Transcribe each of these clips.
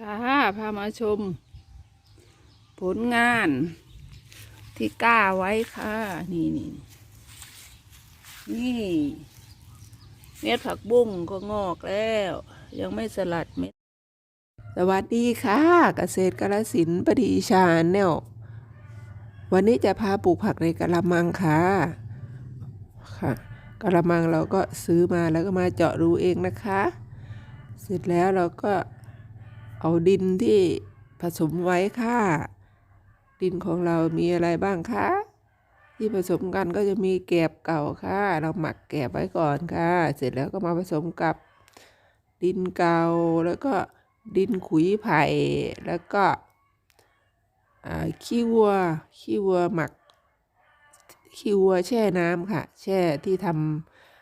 ค่ะพามาชม ผลงาน ที่กล้าไว้ค่ะ นี่นี่นี่เม็ดผักบุ้งก็งอกแล้ว ยังไม่สลัดเม็ด สวัสดีค่ะ เกษตรกาลสินปดีชาแนลวันนี้จะพาปลูกผักในกะละมังค่ะค่ะกะละมังเราก็ซื้อมาแล้วก็มาเจาะรูเองนะคะ เสร็จแล้วเราก็ เอาดินที่ผสมไว้ค่ะ ดินของเรามีอะไรบ้างคะ ที่ผสมกันก็จะมีแกบเก่าค่ะ เราหมักแกบไว้ก่อนค่ะ เสร็จแล้วก็มาผสมกับดินเก่าแล้วก็ดินขุยไผ่แล้วก็ขี้วัวขี้วัวหมักขี้วัวแช่น้ำค่ะ แช่ที่ท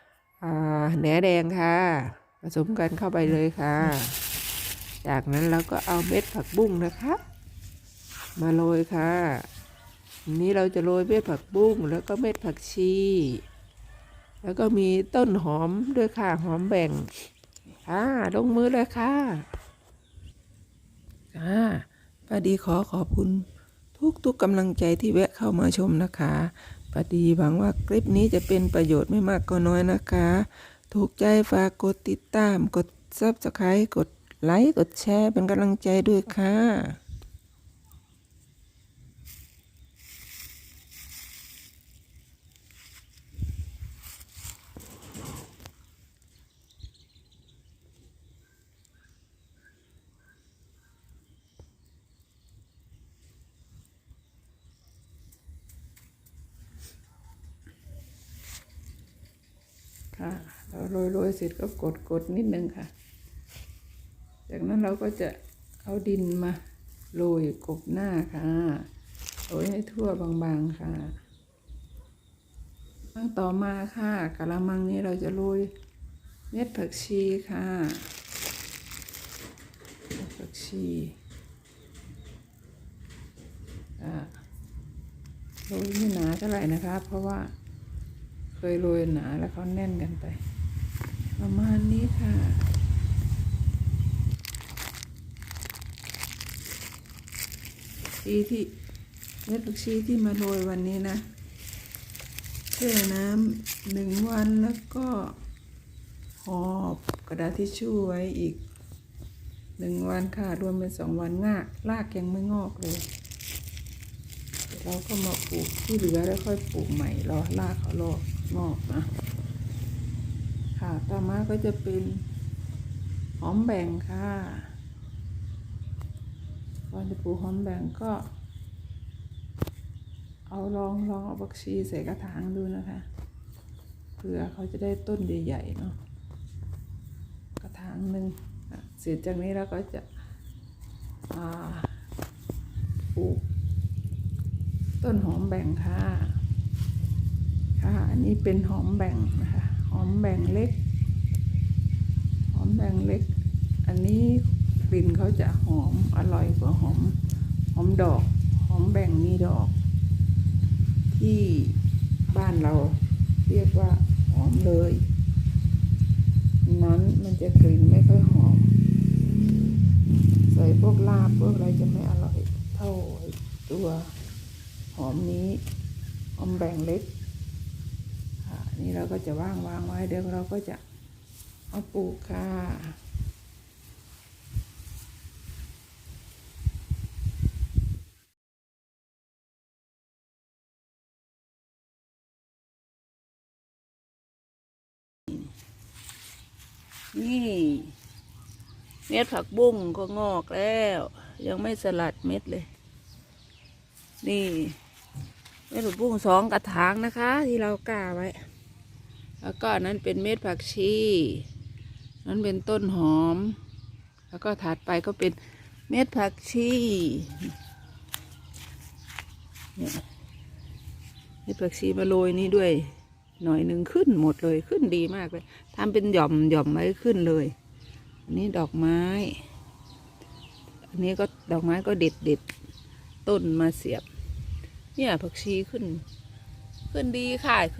ำแหนแดงค่ะ ผสมกันเข้าไปเลยค่ะ จากนั้นเราก็เอาเม็ดผักบุ้งนะคะ มาโรยค่ะอันนี้เราจะโรยเม็ดผักบุ้งแล้วก็เม็ดผักชี แล้วก็มีต้นหอมด้วยค่ะหอมแบ่งค่ะลงมือเลยค่ะค่ะป้าดีขอขอบคุณทุกทุกกำลังใจที่แวะเข้ามาชมนะคะป้าดีหวังว่าคลิปนี้จะเป็นประโยชน์ไม่มากก็น้อยนะคะ ถูกใจฝากกดติดตามกดซับสไครต์กด ไลค์กดแชร์เป็นกำลังใจด้วยค่ะค่ะเราโรยโรยเสร็จก็กดกดนิดนึงค่ะ จากนั้นเราก็จะเอาดินมาโรยกบหน้าค่ะโรยให้ทั่วบางๆค่ะขั้นต่อมาค่ะกะละมังนี้เราจะโรยเม็ดผักชีค่ะผักชีโรยไม่หนาเท่าไหร่นะคะ เพราะว่าเคยโรยหนาแล้วเขาแน่นกันไป ประมาณนี้ค่ะ ชีที่เม็ดผักชีที่มาโรยวันนี้นะแช่น้ำหนึ่งวันแล้วก็ห่อกระดาษทิชชู่ไว้อีกหนึ่งวันค่ะ รวมเป็นสองวันงากรากยังไม่งอกเลยเราก็มาปลูกที่เหลือแล้วค่อยปลูกใหม่รอรากเขาลอกงอกนะค่ะต่อมาก็จะเป็นหอมแบ่งค่ะ ก่อนจะปลูกหอมแบงก็ เอาลองลองเอาบักชีใส่กระถางดูนะคะเผื่อเขาจะได้ต้นใหญ่ๆเนาะกระถางหนึ่งเสร็จจากนี้แล้วก็จะปลูกต้นหอมแบ่งค่ะ ค่ะ อันนี้เป็นหอมแบ่งนะคะ หอมแบ่งเล็ก หอมแบ่งเล็ก อันนี้ กลิ่นเขาจะหอมอร่อยกว่าหอมหอมดอกหอมแบ่งมีดอก ที่บ้านเราเรียกว่าหอมเลยนั้นมันจะกลิ่นไม่ค่อยหอม ใส่พวกลาบพวกอะไรจะไม่อร่อยเท่าตัวหอมนี้หอมแบ่งเล็กนนี่เราก็จะว่างวางไว้เดี๋ยวเราก็จะเอาปลูกค่ะ นี่เม็ดผักบุ้งก็งอกแล้ว ยังไม่สลัดเม็ดเลย นี่เม็ดผักบุ้งสองกระถางนะคะ ที่เรากล้าไว้ แล้วก็นนั้นเป็นเม็ดผักชีนั้นเป็นต้นหอม แล้วก็ถัดไปก็เป็นเม็ดผักชีเนี่ยเม็ดผักชีมาโรยนี่ด้วย หน่อยหนึ่งขึ้นหมดเลยขึ้นดีมากเลยทำเป็นหย่อมหย่อมไว้ขึ้นเลย อันนี้ดอกไม้ อันนี้ก็ดอกไม้ก็เด็ดเด็ดต้นมาเสียบ เนี่ยผักชีขึ้น ขึ้นดีค่ะขึ้น